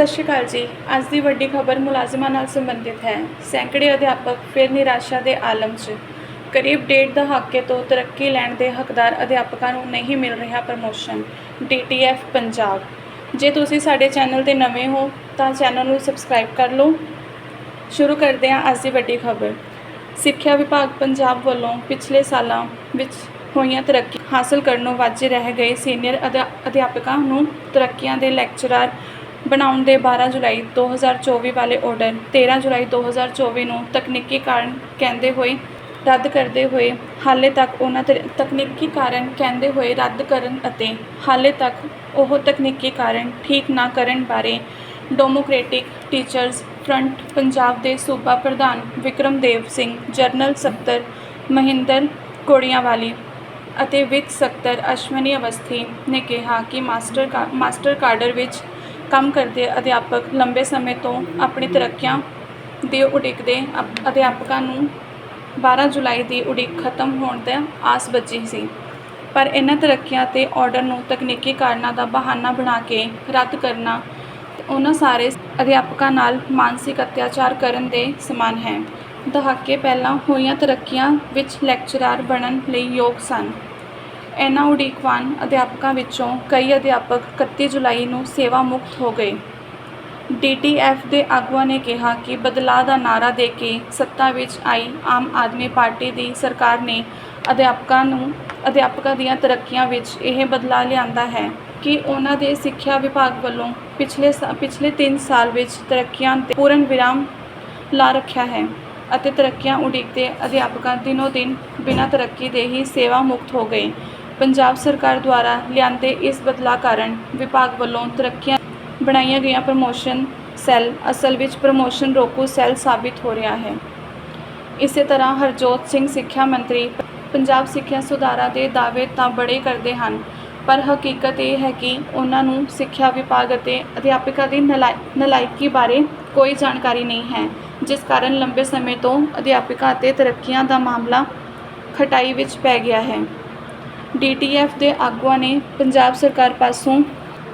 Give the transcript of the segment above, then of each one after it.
ਸਤਿ ਸ਼੍ਰੀ ਅਕਾਲ ਜੀ। ਅੱਜ ਦੀ ਵੱਡੀ ਖਬਰ ਮੁਲਾਜ਼ਮਾਂ ਨਾਲ ਸੰਬੰਧਿਤ ਹੈ। ਸੈਂਕੜੇ ਅਧਿਆਪਕ ਫਿਰ ਨਿਰਾਸ਼ਾ ਦੇ ਆਲਮ 'ਚ। ਕਰੀਬ ਡੇਢ ਦਹਾਕੇ ਤੋਂ ਤਰੱਕੀ ਲੈਣ ਦੇ ਹੱਕਦਾਰ ਅਧਿਆਪਕਾਂ ਨੂੰ ਨਹੀਂ ਮਿਲ ਰਿਹਾ ਪ੍ਰਮੋਸ਼ਨ DTF ਪੰਜਾਬ। ਜੇ ਤੁਸੀਂ ਸਾਡੇ ਚੈਨਲ ਤੇ ਨਵੇਂ ਹੋ, ਤਾਂ ਚੈਨਲ ਨੂੰ ਸਬਸਕ੍ਰਾਈਬ ਕਰ ਲਓ। ਸ਼ੁਰੂ ਕਰਦੇ ਹਾਂ ਅੱਜ ਦੀ ਵੱਡੀ ਖਬਰ। ਸਿੱਖਿਆ ਵਿਭਾਗ ਪੰਜਾਬ ਵੱਲੋਂ ਪਿਛਲੇ ਸਾਲਾਂ ਵਿੱਚ ਹੋਈਆਂ ਤਰੱਕੀ ਹਾਸਲ ਕਰਨੋਂ ਵਾਂਝੇ ਰਹਿ ਗਏ ਸੀਨੀਅਰ ਅਧਿਆ- ਅਧਿਆਪਕਾਂ ਨੂੰ ਤਰੱਕੀਆਂ ਦੇ ਲੈਕਚਰਰ ਬਣਾਉਣ ਦੇ 12 ਜੁਲਾਈ 2024 ਵਾਲੇ ਆਰਡਰ 13 ਜੁਲਾਈ 2024 ਨੂੰ ਤਕਨੀਕੀ ਕਾਰਨ ਕਹਿੰਦੇ ਹੋਏ ਰੱਦ ਕਰਦੇ ਹੋਏ, ਹਾਲੇ ਤੱਕ ਉਹਨਾਂ ਤਕਨੀਕੀ ਕਾਰਨ ਕਹਿੰਦੇ ਹੋਏ ਰੱਦ ਕਰਨ ਅਤੇ ਹਾਲੇ ਤੱਕ ਉਹ ਤਕਨੀਕੀ ਕਾਰਨ ਠੀਕ ਨਾ ਕਰਨ ਬਾਰੇ ਡੈਮੋਕ੍ਰੈਟਿਕ ਟੀਚਰਸ ਫਰੰਟ ਪੰਜਾਬ ਦੇ ਸੂਬਾ ਪ੍ਰਧਾਨ ਵਿਕਰਮਦੇਵ ਸਿੰਘ, ਜਨਰਲ ਸਕੱਤਰ ਮਹਿੰਦਰ ਕੋੜੀਆਂਵਾਲੀ ਅਤੇ ਵਿੱਤ ਸਕੱਤਰ ਅਸ਼ਵਨੀ ਅਵਸਥੀ ਨੇ ਕਿਹਾ ਕਿ ਮਾਸਟਰ ਕਾ- ਮਾਸਟਰ ਕਾਰਡਰ ਵਿੱਚ ਕੰਮ ਕਰਦੇ ਅਧਿਆਪਕ ਲੰਬੇ ਸਮੇਂ ਤੋਂ ਆਪਣੀ ਤਰੱਕੀਆਂ ਦੇ ਉਡੀਕਦੇ ਅਪ- ਅਧਿਆਪਕਾਂ ਨੂੰ 12 ਜੁਲਾਈ ਦੀ ਉਡੀਕ ਖਤਮ ਹੋਣ ਦਾ ਆਸ ਬੱਝੀ ਸੀ। ਪਰ ਇਹਨਾਂ ਤਰੱਕੀਆਂ ਅਤੇ ਆਰਡਰ ਨੂੰ ਤਕਨੀਕੀ ਕਾਰਨਾਂ ਦਾ ਬਹਾਨਾ ਬਣਾ ਕੇ ਰੱਦ ਕਰਨਾ ਉਹਨਾਂ ਸਾਰੇ ਅਧਿਆਪਕਾਂ ਨਾਲ ਮਾਨਸਿਕ ਅਤਿਆਚਾਰ ਕਰਨ ਦੇ ਸਮਾਨ ਹੈ। ਦਹਾਕੇ ਪਹਿਲਾਂ ਹੋਈਆਂ ਤਰੱਕੀਆਂ ਵਿੱਚ ਲੈਕਚਰਾਰ ਬਣਨ ਲਈ ਯੋਗ ਸਨ। ਇਹਨਾਂ ਉਡੀਕਵਾਨ ਅਧਿਆਪਕਾਂ ਵਿੱਚੋਂ ਕਈ ਅਧਿਆਪਕ 31 ਜੁਲਾਈ ਨੂੰ ਸੇਵਾ ਮੁਕਤ ਹੋ ਗਏ। ਡੀਟੀਐਫ ਦੇ ਆਗੂਆਂ ਨੇ ਕਿਹਾ ਕਿ ਬਦਲਾਅ ਦਾ ਨਾਅਰਾ ਦੇ ਕੇ ਸੱਤਾ ਵਿੱਚ ਆਈ ਆਮ ਆਦਮੀ ਪਾਰਟੀ ਦੀ ਸਰਕਾਰ ਨੇ ਅਧਿਆਪਕਾਂ ਨੂੰ ਅਧਿਆਪਕਾਂ ਦੀਆਂ ਤਰੱਕੀਆਂ ਵਿੱਚ ਇਹ ਬਦਲਾਅ ਲਿਆਂਦਾ ਹੈ ਕਿ ਉਹਨਾਂ ਦੇ ਸਿੱਖਿਆ ਵਿਭਾਗ ਵੱਲੋਂ ਪਿਛਲੇ ਸਾ- ਪਿਛਲੇ 3 ਸਾਲ ਵਿੱਚ ਤਰੱਕੀਆਂ ਤੇ ਪੂਰਨ ਵਿਰਾਮ ਲਾ ਰੱਖਿਆ ਹੈ ਅਤੇ ਤਰੱਕੀਆਂ ਉਡੀਕਦੇ ਅਧਿਆਪਕਾਂ ਦਿਨੋ ਦਿਨ ਬਿਨਾਂ ਤਰੱਕੀ ਦੇ ਹੀ ਸੇਵਾ ਮੁਕਤ ਹੋ ਗਏ। ਪੰਜਾਬ ਸਰਕਾਰ ਦੁਆਰਾ ਲਿਆਂਦੇ ਇਸ ਬਦਲਾਅ ਕਾਰਨ ਵਿਭਾਗ ਵੱਲੋਂ ਤਰੱਕੀਆਂ ਬਣਾਈਆਂ ਗਈਆਂ। ਪ੍ਰਮੋਸ਼ਨ ਸੈੱਲ, ਅਸਲ ਵਿੱਚ ਪ੍ਰਮੋਸ਼ਨ ਰੋਕੂ ਸੈੱਲ ਸਾਬਿਤ ਹੋ ਰਿਹਾ ਹੈ। ਇਸੇ ਤਰ੍ਹਾਂ ਹਰਜੋਤ ਸਿੰਘ ਸਿੱਖਿਆ ਮੰਤਰੀ ਪੰਜਾਬ ਸਿੱਖਿਆ ਸੁਧਾਰਾਂ ਦੇ ਦਾਅਵੇ ਤਾਂ ਬੜੇ ਕਰਦੇ ਹਨ, ਪਰ ਹਕੀਕਤ ਇਹ ਹੈ ਕਿ ਉਹਨਾਂ ਨੂੰ ਸਿੱਖਿਆ ਵਿਭਾਗ ਅਤੇ ਅਧਿਆਪਕਾਂ ਦੀ ਨਲਾਇ, ਨਲਾਇਕੀ ਬਾਰੇ ਕੋਈ ਜਾਣਕਾਰੀ ਨਹੀਂ ਹੈ, ਜਿਸ ਕਾਰਨ ਲੰਬੇ ਸਮੇਂ ਤੋਂ ਅਧਿਆਪਕਾਂ ਅਤੇ ਤਰੱਕੀਆਂ ਦਾ ਮਾਮਲਾ ਖਟਾਈ ਵਿੱਚ ਪੈ ਗਿਆ ਹੈ। ਡੀਟੀਐਫ ਦੇ ਆਗੂਆਂ ਨੇ ਪੰਜਾਬ ਸਰਕਾਰ ਪਾਸੋਂ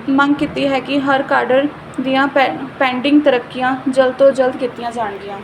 ਮੰਗ ਕੀਤੀ ਹੈ ਕਿ ਹਰ ਕਾਡਰ ਦੀਆਂ ਪੈ- ਪੈਂਡਿੰਗ ਤਰੱਕੀਆਂ ਜਲਦ ਤੋਂ ਜਲਦ ਕੀਤੀਆਂ ਜਾਣਗੀਆਂ।